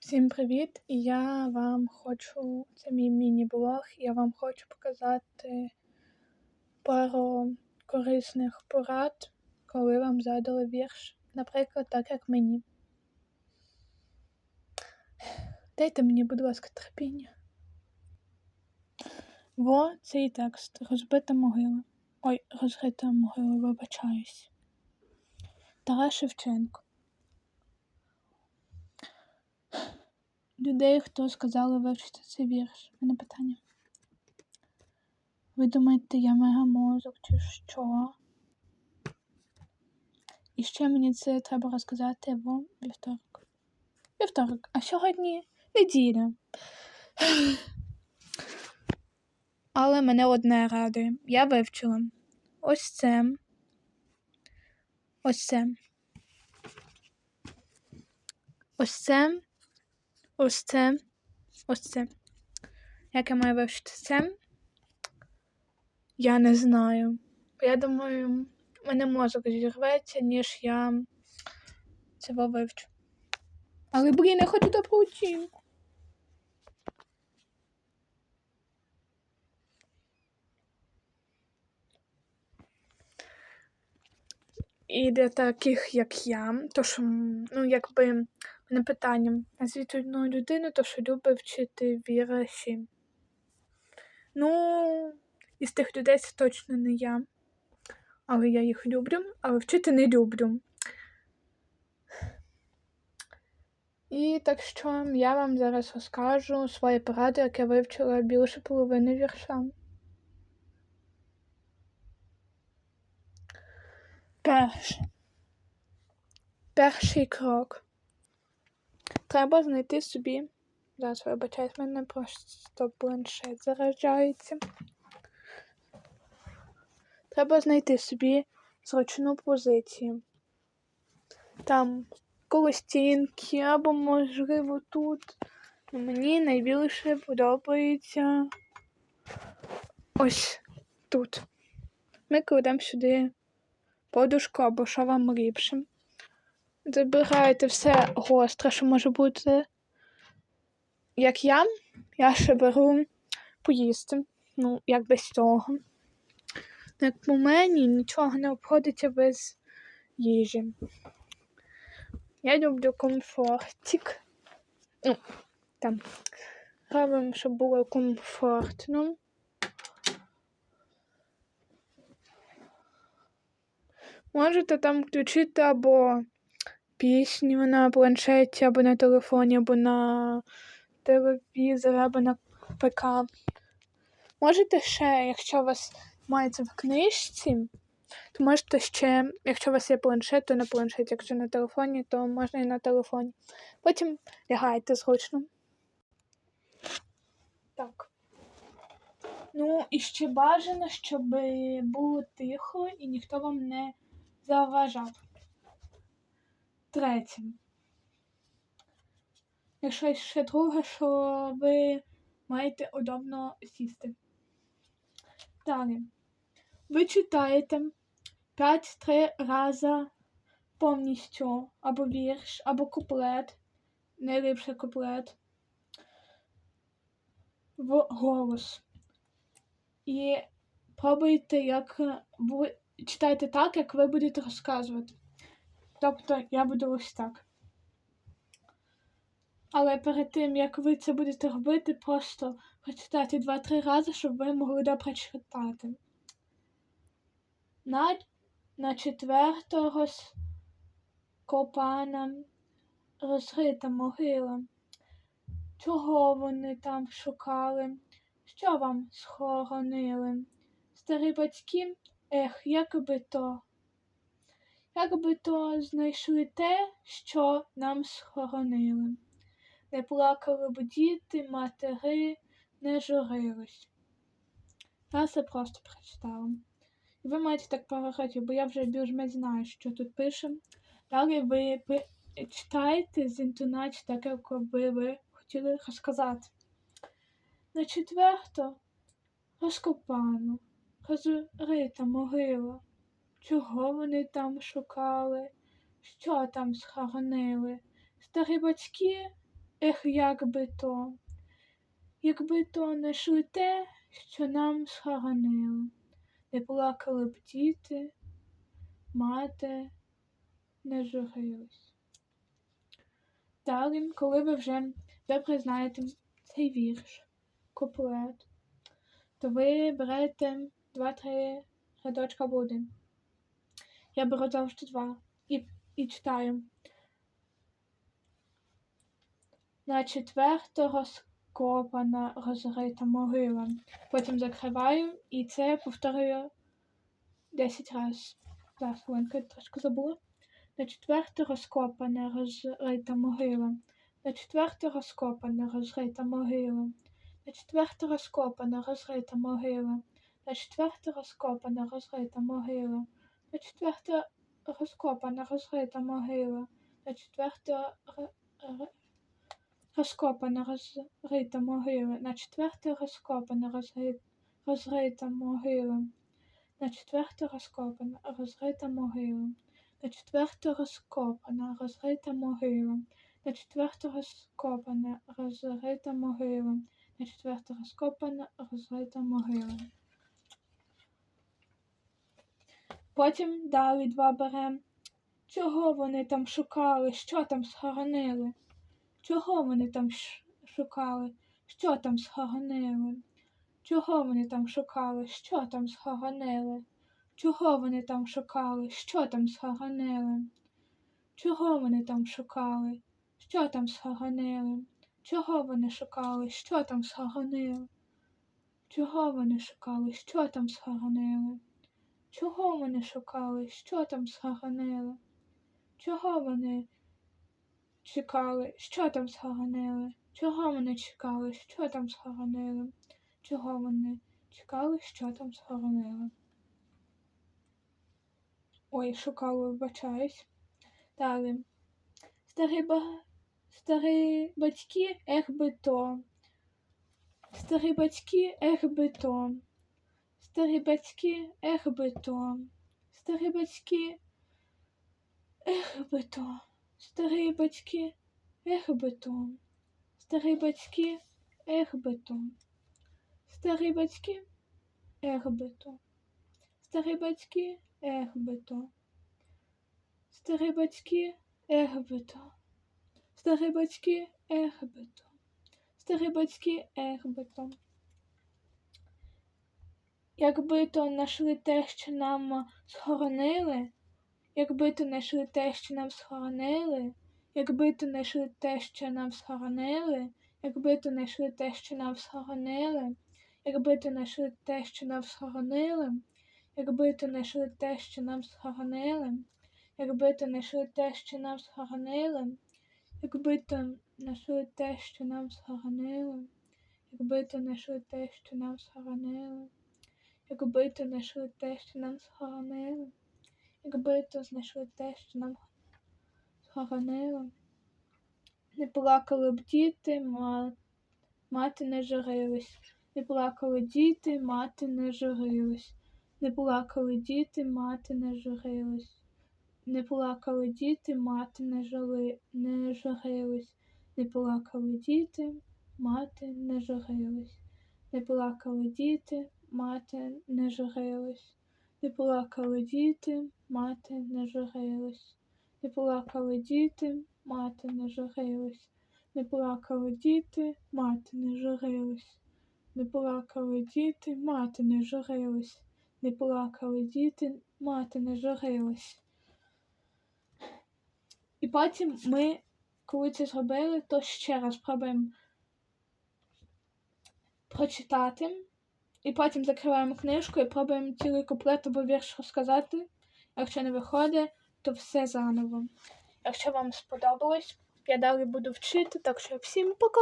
Всім привіт! І я вам хочу, це мій міні-блог, я вам хочу показати пару корисних порад, коли вам задали вірш. Наприклад, так як мені. Дайте мені, будь ласка, терпіння. Во цей текст. Розбита могила. Ой, розрита могила, вибачаюсь. Тарас Шевченко. Людей, хто сказали вивчити цей вірш. У мене питання. Ви думаєте, я мегамозок чи що? І ще мені це треба розказати в вівторок. Вівторок, а сьогодні неділя. Але мене одне радує. Я вивчила. Ось це. Ось це. Ось це. Ось це. Ось це. Як я маю вивчити це? Я не знаю. Я думаю, мене мозок зірветься, ніж я цього вивчу. Але, блін, я хочу добру оцінку. І для таких, як я, то що, ну, якби, мене питання. Назвіть одну людину, то що любить вчити вірші. Ну, із тих людей це точно не я. Але я їх люблю, але вчити не люблю. І так що я вам зараз розкажу свої поради, як я вивчила більше половини вірша. Перше. Перший крок. Треба знайти собі. Зараз вибачаюсь, в мене просто планшет заряджається. Треба знайти собі зручну позицію. Там коло стінки, або, можливо, тут. Мені найбільше подобається ось тут. Ми кладемо сюди подушку або що вам ліпше. Забираєте все гостре, що може бути. Як я, я ще беру поїсти. Ну, як без цього. Як по мені нічого не обходиться без їжі. Я люблю комфортик. Ну, там. Робимо, щоб було комфортно. Можете там включити або пісню на планшеті, або на телефоні, або на телевізор, або на ПК. Можете ще, якщо у вас мається в книжці, то можете ще, якщо у вас є планшет, то на планшеті, якщо на телефоні, то можна і на телефоні. Потім лягайте зручно. Так. Ну, і ще бажано, щоб було тихо і ніхто вам не заважав. Третє. Якщо ще друге, що ви маєте удобно сісти. Далі. Ви читаєте 5-3 рази повністю або вірш, або куплет, найліпше куплет в голос. І пробуйте, як читайте так, як ви будете розказувати. Тобто я буду ось так. Але перед тим, як ви це будете робити, просто прочитайте 2-3 рази, щоб ви могли добре читати. На, на четвертого копана розрита могила. Чого вони там шукали? Що вам схоронили? Старі батьки, ех, як би то, як би то знайшли те, що нам схоронили. Не плакали б діти, матери не журились. Я це просто прочитала. І ви маєте так пару бо я вже більш-менш знаю, що тут пише. Далі ви читаєте з інтонацією, так як би ви хотіли розказати. На четверто розкопано, розрита могила. Чого вони там шукали, що там схоронили? Старі батьки ех, як би то, якби то не те, що нам схоронили, не плакали б діти, мати не журилась. Далі, коли ви вже добре знаєте цей вірш, куплет, то ви берете два-три рядочка або один. Я беру завжди два і, і читаю. На четвертого скопана розрита могила. Потім закриваю і це повторюю 10 разів. Зараз, хвилинку, я трошки забула. На четвертого скопана розрита могила. На четвертого скопана розрита могила. На четвертого скопана розрита могила. На четвертого скопана розрита могила. На четвертого розкопана розрита могила. На р- розкопана розрита могила. На четвертого розкопана розри- розрита могила. На четвертого розкопана розрита могила. На четвертого розкопана розрита могила. На четвертого розкопана розрита могила. На четвертого розкопана розрита могила. Потім далі два берем. Чого вони там шукали? Що там схоронили? Чого вони там шукали? Що там схоронили? Чого вони там шукали? Що там схоронили? Чого вони там шукали? Що там схоронили? Чого вони там шукали? Що там схоронили? Чого вони шукали? Що там схоронили? Чого вони шукали? Що там схоронили? Чого вони шукали? Що там схоронили? Чого вони чекали? Що там схоронили? Чого вони чекали? Що там схоронили? Чого вони чекали? Що там схоронили? Ой, шукали, вибачаюсь. Далі. Старі, ба... Старі батьки, ех би то. Старі батьки, ех би то. Старі батьки, ех би то. Старі батьки, ех би то. Старі батьки, ех би то. Старі батьки, ех би то. Старі батьки, ех би то. Старі батьки, ех би то. Старі батьки, ех би то. Старі батьки, ех би то. Старі батьки, ех би то. Якби то нашли те, що нам схоронили, якби то знайшли те, що нам схоронили, якби то знайшли те, що нам схоронили, якби то знайшли те, що нам схоронили, якби то знайшли те, що нам схоронили, якби то знайшли те, що нам схоронили, якби то знайшли те, що нам схоронили, якби то знайшли те, що нам схоронили, якби то знайшли те, що нам схоронили. Якби то знайшли те, що нам схоронили, якби то знайшли те, що нам схоронили. Не плакали б діти, ма... мати не журились. Не плакали діти, мати не журились. Не плакали діти, мати не журились. Не плакали діти, мати не жили, не журились. Не плакали діти, мати не журились. Не плакали діти, мати не журилась. Не плакали діти, мати не журилась. Не плакали діти, мати не журилась. Не плакали діти, мати не журилась. Не плакали діти, мати не журилась. Не плакали діти, мати не журилась. І потім ми, коли це зробили, то ще раз пробуємо прочитати. І потім закриваємо книжку і пробуємо цілий куплет або вірш розказати. Якщо не виходить, то все заново. Якщо вам сподобалось, я далі буду вчити, так що всім пока!